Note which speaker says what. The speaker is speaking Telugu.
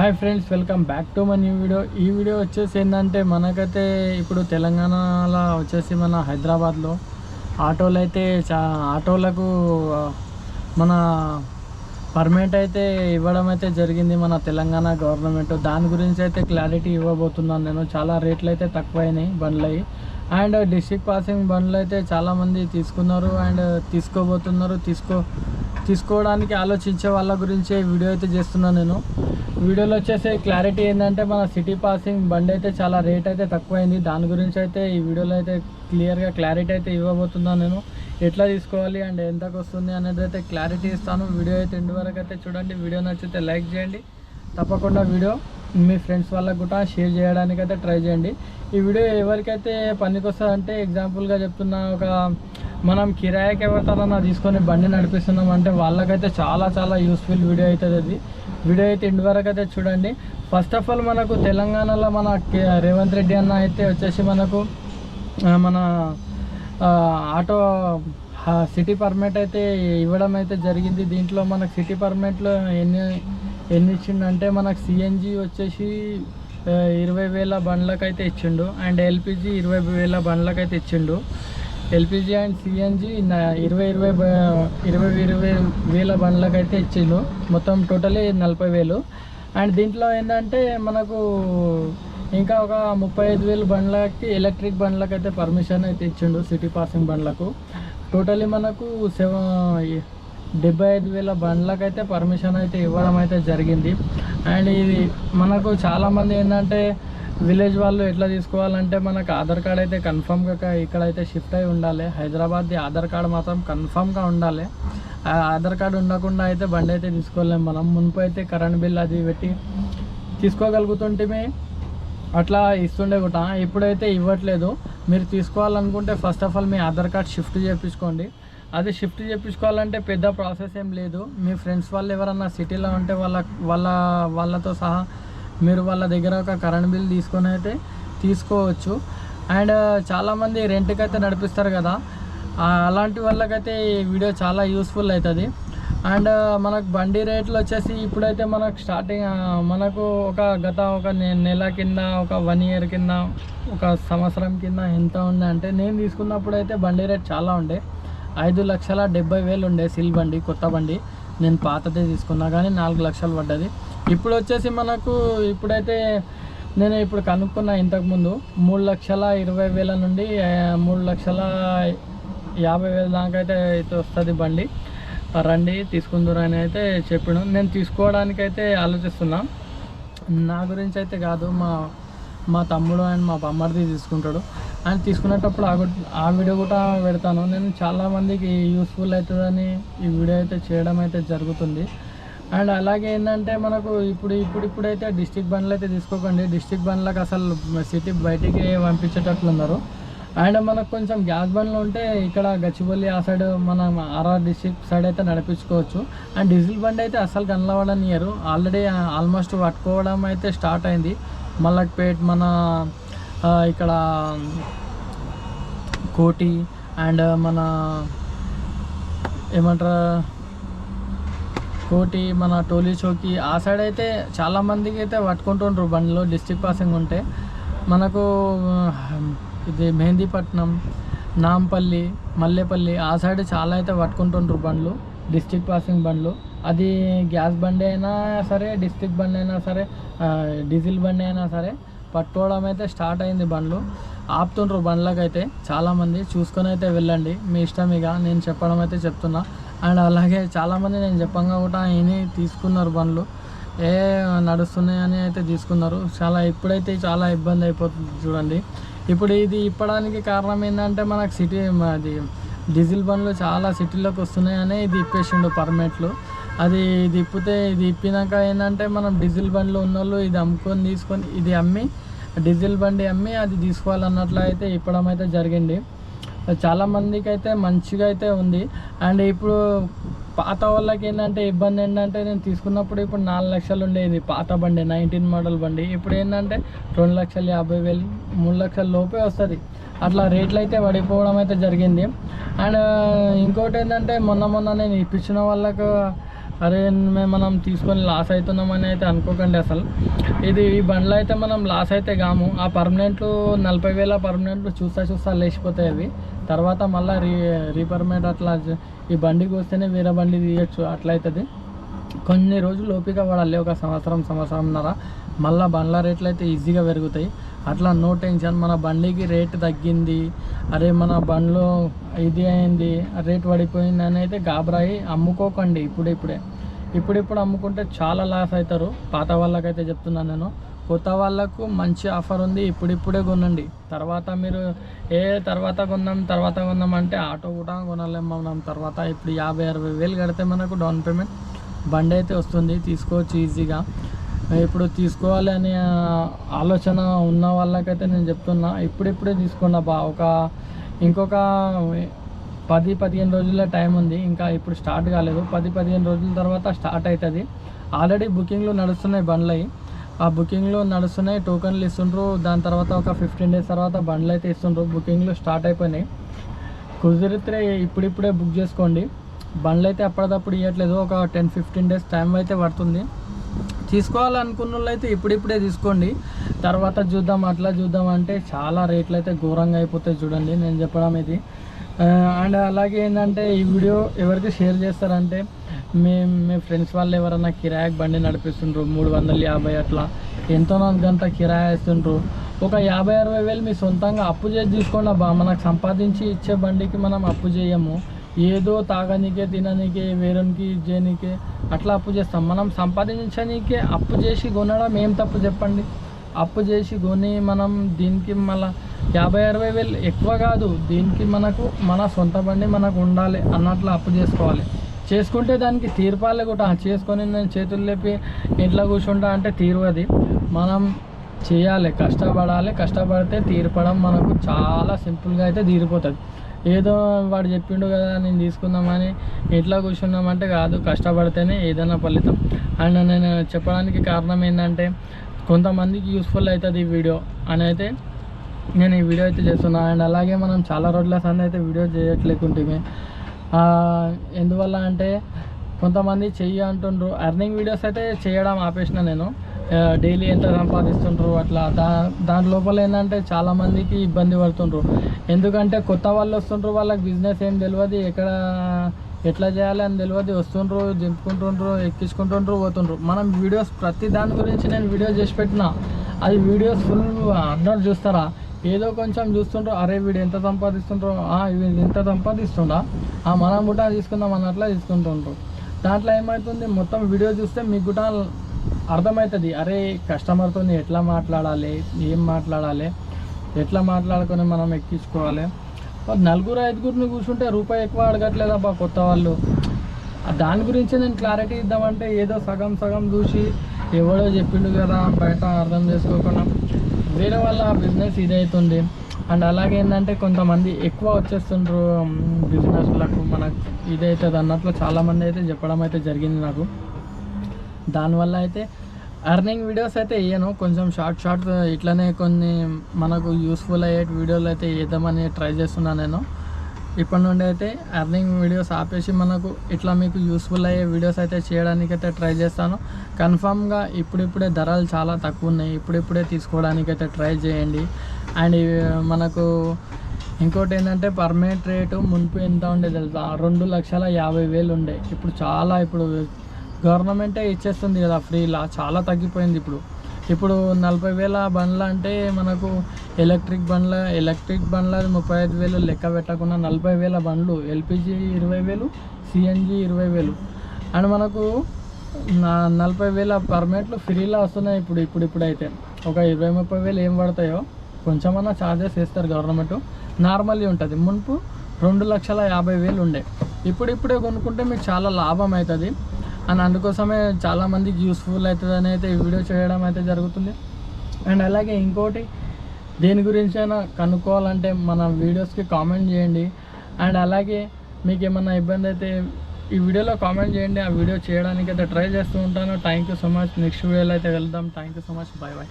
Speaker 1: Hi friends welcome back to my new video. ఈ వీడియో వచ్చేసి ఏంటంటే మనకైతే ఇప్పుడు తెలంగాణలో వచ్చేసి మన హైదరాబాద్లో ఆటోలు అయితే చా ఆటోలకు మన పర్మిట్ అయితే ఇవ్వడం అయితే జరిగింది మన తెలంగాణ గవర్నమెంట్. దాని గురించి అయితే క్లారిటీ ఇవ్వబోతున్నాను నేను. చాలా రేట్లు అయితే తక్కువైనాయి బండ్లవి అండ్ డిస్ట్రిక్ట్ పాసింగ్ బండ్లు అయితే చాలామంది తీసుకున్నారు. అండ్ తీసుకోబోతున్నారు. తీసుకో తీసుకోవడానికి ఆలోచించే వాళ్ళ గురించే వీడియో అయితే చేస్తున్నాను నేను. వీడియోలో వచ్చేసి క్లారిటీ ఏంటంటే మన సిటీ పాసింగ్ బండి అయితే చాలా రేట్ అయితే తక్కువైంది. దాని గురించి అయితే ఈ వీడియోలో అయితే క్లియర్గా క్లారిటీ అయితే ఇవ్వబోతున్నాను నేను. ఎట్లా తీసుకోవాలి అండ్ ఎంతకు వస్తుంది అనేది అయితే క్లారిటీ ఇస్తాను. వీడియో అయితే ఎండు వరకు అయితే చూడండి. వీడియో నచ్చితే లైక్ చేయండి. తప్పకుండా వీడియో మీ ఫ్రెండ్స్ వాళ్ళకు కూడా షేర్ చేయడానికి అయితే ట్రై చేయండి. ఈ వీడియో ఎవరికైతే పనికి వస్తుందంటే ఎగ్జాంపుల్గా చెప్తున్నా ఒక మనం కిరాయికి ఎవరితోనన్నా తీసుకొని బండి నడిపిస్తున్నాం అంటే వాళ్ళకైతే చాలా చాలా యూస్ఫుల్ వీడియో అవుతుంది అది. వీడియో అయితే ఇంటి వరకు అయితే చూడండి. ఫస్ట్ ఆఫ్ ఆల్ మనకు తెలంగాణలో మన రేవంత్ రెడ్డి అన్న అయితే వచ్చేసి మనకు మన ఆటో సిటీ పర్మిట్ అయితే ఇవ్వడం అయితే జరిగింది. దీంట్లో మనకు సిటీ పర్మిట్లో ఎన్ని ఎన్ని ఇచ్చిండంటే మనకు సిఎన్జి వచ్చేసి ఇరవై వేల బండ్లకైతే ఇచ్చిండు. అండ్ ఎల్పిజి ఇరవై వేల బండ్లకైతే ఇచ్చిండు. ఎల్పిజి అండ్ సిఎన్జి ఇరవై ఇరవై బ- ఇరవై ఇరవై వేల బండ్లకైతే ఇచ్చిండు మొత్తం టోటలీ నలభై వేలు. అండ్ దీంట్లో ఏంటంటే మనకు ఇంకా ఒక ముప్పై ఐదు వేలు బండ్లకి ఎలక్ట్రిక్ బండ్లకు అయితే పర్మిషన్ అయితే ఇచ్చిండు సిటీ పాసింగ్ బండ్లకు. టోటలీ మనకు సెవెన్ డెబ్బై ఐదు వేల బండ్లకు అయితే పర్మిషన్ అయితే ఇవ్వడం అయితే జరిగింది. అండ్ ఇది మనకు చాలామంది ఏంటంటే విలేజ్ వాళ్ళు ఎట్లా తీసుకోవాలంటే మనకు ఆధార్ కార్డ్ అయితే కన్ఫామ్గా ఇక్కడైతే షిఫ్ట్ అయి ఉండాలి. హైదరాబాద్ది ఆధార్ కార్డ్ మాత్రం కన్ఫామ్గా ఉండాలి. ఆధార్ కార్డు ఉండకుండా అయితే బండి అయితే తీసుకోలేము మనం. మునుపు అయితే కరెంట్ బిల్ అది పెట్టి తీసుకోగలుగుతుంటే అట్లా ఇస్తుండే కూడా. ఇప్పుడైతే ఇవ్వట్లేదు. మీరు తీసుకోవాలనుకుంటే ఫస్ట్ ఆఫ్ ఆల్ మీ ఆధార్ కార్డ్ షిఫ్ట్ చేయించుకోండి అది షిఫ్ట్ చేయించుకోవాలంటే పెద్ద ప్రాసెస్ ఏం లేదు. మీ ఫ్రెండ్స్ వాళ్ళు ఎవరన్నా సిటీలో ఉంటే వాళ్ళ వాళ్ళ వాళ్ళతో సహా మీరు వాళ్ళ దగ్గర ఒక కరెంట్ బిల్ తీసుకొని అయితే తీసుకోవచ్చు. అండ్ చాలామంది రెంట్కి అయితే నడిపిస్తారు కదా. అలాంటి వాళ్ళకైతే ఈ వీడియో చాలా యూస్ఫుల్ అవుతుంది అండ్ మనకు బండి రేట్లు వచ్చేసి ఇప్పుడైతే మనకు స్టార్టింగ్ మనకు ఒక గత ఒక నె- నెల కింద ఒక వన్ ఇయర్ కింద ఒక సంవత్సరం కింద ఎంత ఉండే అంటే నేను తీసుకున్నప్పుడు అయితే బండి రేట్ చాలా ఉండే. ఐదు లక్షల డెబ్బై వేలు ఉండే సిల్ బండి కొత్త బండి. నేను పాతదే తీసుకున్నా కానీ నాలుగు లక్షలు పడ్డది. ఇప్పుడు వచ్చేసి మనకు ఇప్పుడైతే నేను ఇప్పుడు కనుక్కున్నా ఇంతకుముందు మూడు లక్షల ఇరవై వేల నుండి మూడు లక్షల యాభై వేల దాకా అయితే అయితే వస్తుంది బండి. రండి తీసుకుందరు అని అయితే చెప్పాను. నేను తీసుకోవడానికి అయితే ఆలోచిస్తున్నా. నా గురించి అయితే కాదు మా మా తమ్ముడు అండ్ మా బొమ్మడిది తీసుకుంటాడు. అండ్ తీసుకునేటప్పుడు ఆ ఆ వీడియో కూడా పెడతాను. నేను చాలామందికి యూస్ఫుల్ అవుతుందని ఈ వీడియో అయితే చేయడం అయితే జరుగుతుంది. అండ్ అలాగే ఏంటంటే మనకు ఇప్పుడు ఇప్పుడు ఇప్పుడైతే డిస్టిక్ బండ్లు అయితే తీసుకోకండి. డిస్టిక్ బండ్లకు అసలు సిటీ బయటికి పంపించేటట్లున్నారు. అండ్ మనకు కొంచెం గ్యాస్ బండ్లు ఉంటే ఇక్కడ గచ్చిబౌలి ఆ సైడ్ మన ఆర్ఆర్ డిస్టిక్ సైడ్ అయితే నడిపించుకోవచ్చు. అండ్ డీజిల్ బండి అయితే అసలు కనలవడనియరు ఆల్రెడీ ఆల్మోస్ట్ పట్టుకోవడం అయితే స్టార్ట్ అయింది. మల్లక్పేట్ మన ఇక్కడ కోటి అండ్ మన ఏమంటారు కోటి మన టోలీ చౌకి ఆ సైడ్ అయితే చాలా మందికి అయితే పట్టుకుంటుండ్రు బండ్లు డిస్ట్రిక్ట్ పాసింగ్ ఉంటే. మనకు ఇది మెహందీపట్నం నాంపల్లి మల్లేపల్లి ఆ సైడ్ చాలా అయితే పట్టుకుంటుండ్రు బండ్లు డిస్ట్రిక్ట్ పాసింగ్ బండ్లు. అది గ్యాస్ బండి అయినా సరే డిస్ట్రిక్ట్ బండి అయినా సరే డీజిల్ బండి అయినా సరే పట్టుకోవడం అయితే స్టార్ట్ అయింది బండ్లు. ఆపుతుండ్రు బండ్లకైతే చాలామంది. చూసుకొని అయితే వెళ్ళండి. మీ ఇష్టం ఇక. నేను చెప్పడం అయితే చెప్తున్నా. అండ్ అలాగే చాలామంది నేను చెప్పంగా కూడా విని తీసుకున్నారు బండ్లు. ఏ నడుస్తున్నాయి అని అయితే తీసుకున్నారు. చాలా ఇప్పుడైతే చాలా ఇబ్బంది అయిపోతుంది చూడండి. ఇప్పుడు ఇది ఇప్పడానికి కారణం ఏంటంటే మనకు సిటీ అది డీజిల్ బండ్లు చాలా సిటీలోకి వస్తున్నాయని ఇది ఇప్పేసిండు పర్మిట్లు. అది ఇది ఇప్పితే ఇది ఇప్పినాక ఏంటంటే మనం డీజిల్ బండ్లు ఉన్నోళ్ళు ఇది అమ్ముకొని తీసుకొని ఇది అమ్మి డీజిల్ బండి అమ్మి అది తీసుకోవాలన్నట్లు అయితే ఇప్పడం అయితే జరిగింది. చాలా మందికి అయితే మంచిగా అయితే ఉంది. అండ్ ఇప్పుడు పాత వాళ్ళకి ఏంటంటే ఇబ్బంది ఏంటంటే నేను తీసుకున్నప్పుడు ఇప్పుడు నాలుగు లక్షలు ఉండేది పాత బండి నైన్టీన్ మోడల్ బండి. ఇప్పుడు ఏంటంటే రెండు లక్షల యాభై వేలు మూడు లక్షల లోపే వస్తుంది. అట్లా రేట్లు అయితే పడిపోవడం అయితే జరిగింది. అండ్ ఇంకోటి ఏంటంటే మొన్న మొన్న నేను ఇప్పించిన వాళ్ళకు అరే మేము మనం తీసుకొని లాస్ అవుతున్నామని అయితే అనుకోకండి అసలు. ఇది ఈ బండ్లు అయితే మనం లాస్ అయితే కాము. ఆ పర్మనెంట్లు నలభై వేల పర్మనెంట్లు చూస్తా చూస్తా లేచిపోతాయి అవి. తర్వాత మళ్ళీ రీ రీపర్మెంట్ అట్లా ఈ బండికి వస్తేనే వేరే బండి తీయచ్చు అట్లా అవుతుంది కొన్ని రోజులు ఓపిక పడాలి. ఒక సంవత్సరం సంవత్సరంన్నర. మళ్ళీ బండ్ల రేట్లు అయితే ఈజీగా పెరుగుతాయి. అట్లా నో టెన్షన్. మన బండికి రేట్ తగ్గింది. అరే మన బండ్లో ఇది అయింది. రేట్ పడిపోయింది అని అయితే గాబరాయి అమ్ముకోకండి. ఇప్పుడే ఇప్పుడే. ఇప్పుడిప్పుడు అమ్ముకుంటే చాలా లాస్ అవుతారు పాత వాళ్ళకైతే చెప్తున్నాను నేను. కొత్త వాళ్ళకు మంచి ఆఫర్ ఉంది. ఇప్పుడిప్పుడే కొనండి. తర్వాత మీరు ఏ తర్వాత కొందాం తర్వాత కొందాం అంటే ఆటో కూడా కొనలేము మనం. తర్వాత ఇప్పుడు యాభై అరవై వేలు కడితే మనకు డౌన్ పేమెంట్. బండి అయితే వస్తుంది తీసుకోవచ్చు ఈజీగా. ఇప్పుడు తీసుకోవాలి అనే ఆలోచన ఉన్న వాళ్ళకైతే నేను చెప్తున్నా ఇప్పుడిప్పుడే తీసుకోండి బా ఒక ఇంకొక పది పదిహేను రోజుల టైం ఉంది ఇంకా ఇప్పుడు స్టార్ట్ కాలేదు. పది పదిహేను రోజుల తర్వాత స్టార్ట్ అవుతుంది ఆల్రెడీ బుకింగ్లు నడుస్తున్నాయి బండ్లు అయి ఆ బుకింగ్లు నడుస్తున్నాయి టోకన్లు ఇస్తుండ్రు. దాని తర్వాత ఒక ఫిఫ్టీన్ డేస్ తర్వాత బండ్లు అయితే ఇస్తుండ్రు. బుకింగ్లు స్టార్ట్ అయిపోయినాయి. కుదిరితే ఇప్పుడిప్పుడే బుక్ చేసుకోండి. బండ్లు అయితే అప్పటిదప్పుడు ఇవ్వట్లేదు ఒక టెన్ ఫిఫ్టీన్ డేస్ టైం అయితే పడుతుంది. తీసుకోవాలనుకున్న వాళ్ళు అయితే ఇప్పుడిప్పుడే తీసుకోండి. తర్వాత చూద్దాం అట్లా చూద్దాం అంటే చాలా రేట్లు అయితే ఘోరంగా అయిపోతాయి చూడండి. నేను చెప్పడం ఇది. అండ్ అలాగే ఏంటంటే ఈ వీడియో ఎవరికి షేర్ చేస్తారంటే మీ మీ ఫ్రెండ్స్ వాళ్ళు ఎవరైనా కిరాయకు బండి నడిపిస్తుండ్రు మూడు వందల యాభై అట్లా. ఎంతో గంట కిరాయి వేస్తుండ్రు. ఒక యాభై అరవై వేలు మీ సొంతంగా అప్పు చేసి తీసుకోండి. అబ్బా మనకు సంపాదించి ఇచ్చే బండికి మనం అప్పు చేయము. ఏదో తాగనీకే తిననీకే వేరేకి చేయనీకే అట్లా అప్పు చేస్తాం. మనం సంపాదించనీకే అప్పు చేసి కొనడం ఏం తప్పు చెప్పండి? అప్పు చేసి కొని మనం దీనికి మళ్ళా యాభై అరవై వేలు ఎక్కువ కాదు దీనికి మనకు మన సొంత బండి మనకు ఉండాలి అన్నట్లు అప్పు చేసుకోవాలి. చేసుకుంటే దానికి తీర్పాలే కూడా. చేసుకొని నేను చేతులు లేపి ఇంట్లో కూర్చుంటా అంటే తీరువది మనం చేయాలి కష్టపడాలి. కష్టపడితే తీర్పడం మనకు చాలా సింపుల్గా అయితే తీరిపోతుంది. ఏదో వాడు చెప్పిండు కదా నేను తీసుకుందామని ఇంట్లో కూర్చున్నామంటే కాదు కష్టపడితేనే ఏదైనా ఫలితం. అండ్ నేను చెప్పడానికి కారణం ఏంటంటే కొంతమందికి యూస్ఫుల్ అవుతుంది ఈ వీడియో అని అయితే నేను ఈ వీడియో అయితే చేస్తున్నాను అండ్ అలాగే మనం చాలా రోజుల సంది అయితే వీడియో చేయట్లేకుంటే ఎందువల్ల అంటే కొంతమంది చెయ్యి అంటుండ్రు. అర్నింగ్ వీడియోస్ అయితే చేయడం ఆపేసిన నేను. డైలీ ఎంత సంపాదిస్తుండ్రు? అట్లా దా దాని లోపల ఏంటంటే చాలామందికి ఇబ్బంది పడుతుండ్రు. ఎందుకంటే కొత్త వాళ్ళు వస్తుండ్రు వాళ్ళకి బిజినెస్ ఏం తెలియదు ఎక్కడ ఎట్లా చేయాలి అని తెలియదు వస్తుండ్రు దింపుకుంటుండ్రు ఎక్కించుకుంటుండ్రు పోతుండ్రు. మనం వీడియోస్ ప్రతి దాని గురించి నేను వీడియో చేసి పెట్టిన. అది వీడియోస్ ఫుల్ అందరు చూస్తారా? ఏదో కొంచెం చూస్తుండ్రు అరే వీడు ఎంత సంపాదిస్తుండ్రు ఆ, వీడు ఎంత సంపాదిస్తుండా? ఆ మనం కూడా తీసుకుందాం అన్నట్లా తీసుకుంటుండ్రు. దాంట్లో ఏమవుతుంది మొత్తం వీడియో చూస్తే మీకు కూడా అర్థమవుతుంది అరే కస్టమర్తో ఎట్లా మాట్లాడాలి? ఏం మాట్లాడాలి? ఎట్లా మాట్లాడుకొని మనం ఎక్కించుకోవాలి? నలుగురు ఐదుగురిని కూర్చుంటే రూపాయి ఎక్కువ అడగట్లేదు అబ్బా కొత్త వాళ్ళు. దాని గురించి నేను క్లారిటీ ఇద్దామంటే ఏదో సగం సగం చూసి ఎవడో చెప్పిండు కదా బయట అర్థం చేసుకోకుండా. వేరే వాళ్ళ బిజినెస్ ఇదవుతుంది అండ్ అలాగే ఏంటంటే కొంతమంది ఎక్కువ వచ్చేస్తుండ్రు బిజినెస్లకు మనకు ఇదవుతుంది అన్నట్లు చాలామంది అయితే చెప్పడం అయితే జరిగింది నాకు. దానివల్ల అయితే అర్నింగ్ వీడియోస్ అయితే వేయను కొంచెం షార్ట్ షార్ట్ ఇట్లనే కొన్ని మనకు యూస్ఫుల్ అయ్యే వీడియోలు అయితే వేద్దామని ట్రై చేస్తున్నాను నేను. ఇప్పటి నుండి అయితే అర్నింగ్ వీడియోస్ ఆపేసి మనకు ఇట్లా మీకు యూస్ఫుల్ అయ్యే వీడియోస్ అయితే చేయడానికి అయితే ట్రై చేస్తాను. కన్ఫామ్గా ఇప్పుడిప్పుడే ధరలు చాలా తక్కువ ఉన్నాయి. ఇప్పుడిప్పుడే తీసుకోవడానికి అయితే ట్రై చేయండి. అండ్ మనకు ఇంకోటి ఏంటంటే పర్మనెంట్ రేటు మున్పు ఎంత ఉండే తెలుసా? రెండు లక్షల యాభై వేలు ఉండే. ఇప్పుడు చాలా ఇప్పుడు గవర్నమెంటే ఇచ్చేస్తుంది కదా ఫ్రీలా చాలా తగ్గిపోయింది ఇప్పుడు. ఇప్పుడు నలభై వేల బండ్లు అంటే మనకు ఎలక్ట్రిక్ బండ్ల ఎలక్ట్రిక్ బండ్ల ముప్పై ఐదు వేలు లెక్క పెట్టకుండా నలభై వేల బండ్లు ఎల్పిజి ఇరవై వేలు సిఎన్జి ఇరవై వేలు. అండ్ మనకు నలభై వేల పర్మిట్లు ఫ్రీలో వస్తున్నాయి ఇప్పుడు ఇప్పుడు ఇప్పుడైతే. ఒక ఇరవై ముప్పై వేలు ఏం పడతాయో కొంచెమన్నా ఛార్జెస్ వేస్తారు గవర్నమెంట్. నార్మల్గా ఉంటుంది. మునుపు రెండు లక్షల యాభై వేలు ఉండే. ఇప్పుడిప్పుడే కొనుక్కుంటే మీకు చాలా లాభం అవుతుంది అండ్ అందుకోసమే చాలామందికి యూస్ఫుల్ అవుతుంది అని అయితే ఈ వీడియో చేయడం అయితే జరుగుతుంది. అండ్ అలాగే ఇంకోటి దేని గురించి అయినా కనుక్కోవాలంటే మన వీడియోస్కి కామెంట్ చేయండి. అండ్ అలాగే మీకు ఏమన్నా ఇబ్బంది అయితే ఈ వీడియోలో కామెంట్ చేయండి. ఆ వీడియో చేయడానికి అయితే ట్రై చేస్తూ ఉంటాను. Thank you so much next వీడియోలో అయితే వెళ్దాం. Thank you so much bye bye